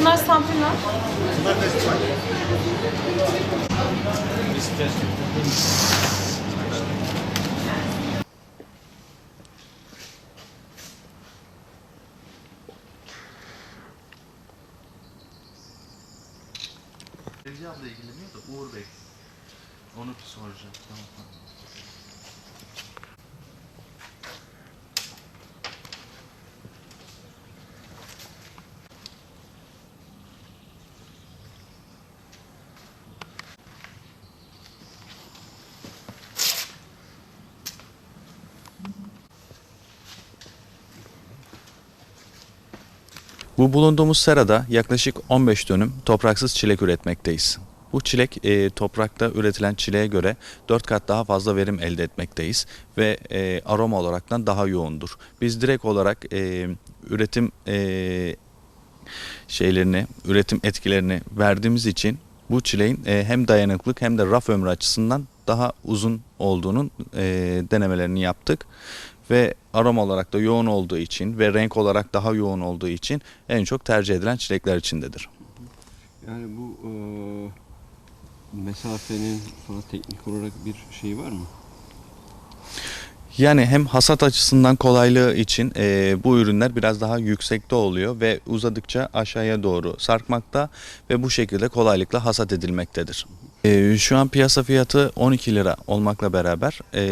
Bunlar sampullar. Bunlar festival. Sevgi abla ilgileniyor da Uğur Bey. Onu bir soracağım. Tamam tamam. Bu bulunduğumuz serada yaklaşık 15 dönüm topraksız çilek üretmekteyiz. Bu çilek e, toprakta üretilen çileğe göre 4 kat daha fazla verim elde etmekteyiz ve e, aroma olaraktan daha yoğundur. Biz direkt olarak e, üretim e, şeylerini, üretim etkilerini verdiğimiz için bu çileğin e, hem dayanıklık hem de raf ömrü açısından daha uzun olduğunun e, denemelerini yaptık. Ve aroma olarak da yoğun olduğu için ve renk olarak daha yoğun olduğu için en çok tercih edilen çilekler içindedir. Yani bu e, mesafenin falan teknik olarak bir şey var mı? Yani hem hasat açısından kolaylığı için e, bu ürünler biraz daha yüksekte oluyor ve uzadıkça aşağıya doğru sarkmakta ve bu şekilde kolaylıkla hasat edilmektedir. E, şu an piyasa fiyatı 12 lira olmakla beraber e,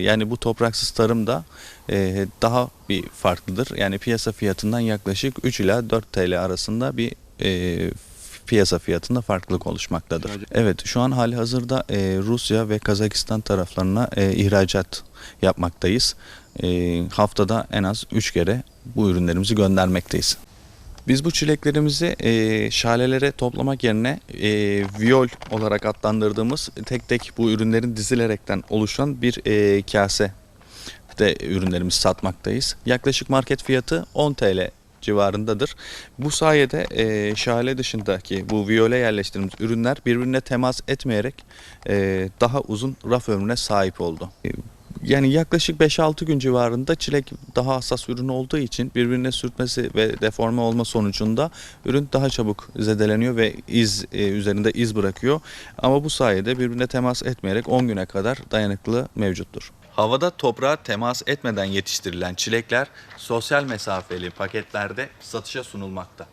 yani bu topraksız tarım da e, daha bir farklıdır. Yani piyasa fiyatından yaklaşık 3 ila 4 TL arasında bir e, piyasa fiyatında farklılık oluşmaktadır. Evet şu an hali hazırda e, Rusya ve Kazakistan taraflarına e, ihracat yapmaktayız. E, haftada en az 3 kere bu ürünlerimizi göndermekteyiz. Biz bu çileklerimizi e, şalelere toplamak yerine e, viyol olarak adlandırdığımız tek tek bu ürünlerin dizilerekten oluşan bir e, kase de ürünlerimizi satmaktayız. Yaklaşık market fiyatı 10 TL civarındadır. Bu sayede e, şale dışındaki bu viyole yerleştirdiğimiz ürünler birbirine temas etmeyerek e, daha uzun raf ömrüne sahip oldu. Yani yaklaşık 5-6 gün civarında çilek daha hassas ürün olduğu için birbirine sürtmesi ve deforme olma sonucunda ürün daha çabuk zedeleniyor ve iz e, üzerinde iz bırakıyor. Ama bu sayede birbirine temas etmeyerek 10 güne kadar dayanıklılığı mevcuttur. Havada toprağa temas etmeden yetiştirilen çilekler sosyal mesafeli paketlerde satışa sunulmakta.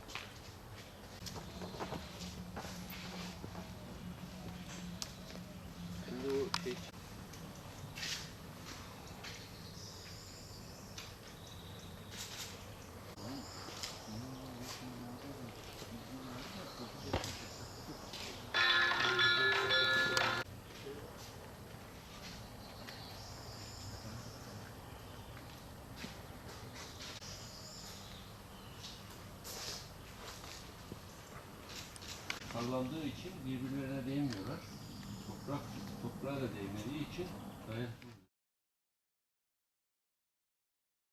Sallandığı için birbirlerine değmiyorlar. Toprak toprağa da değmediği için dayanıklı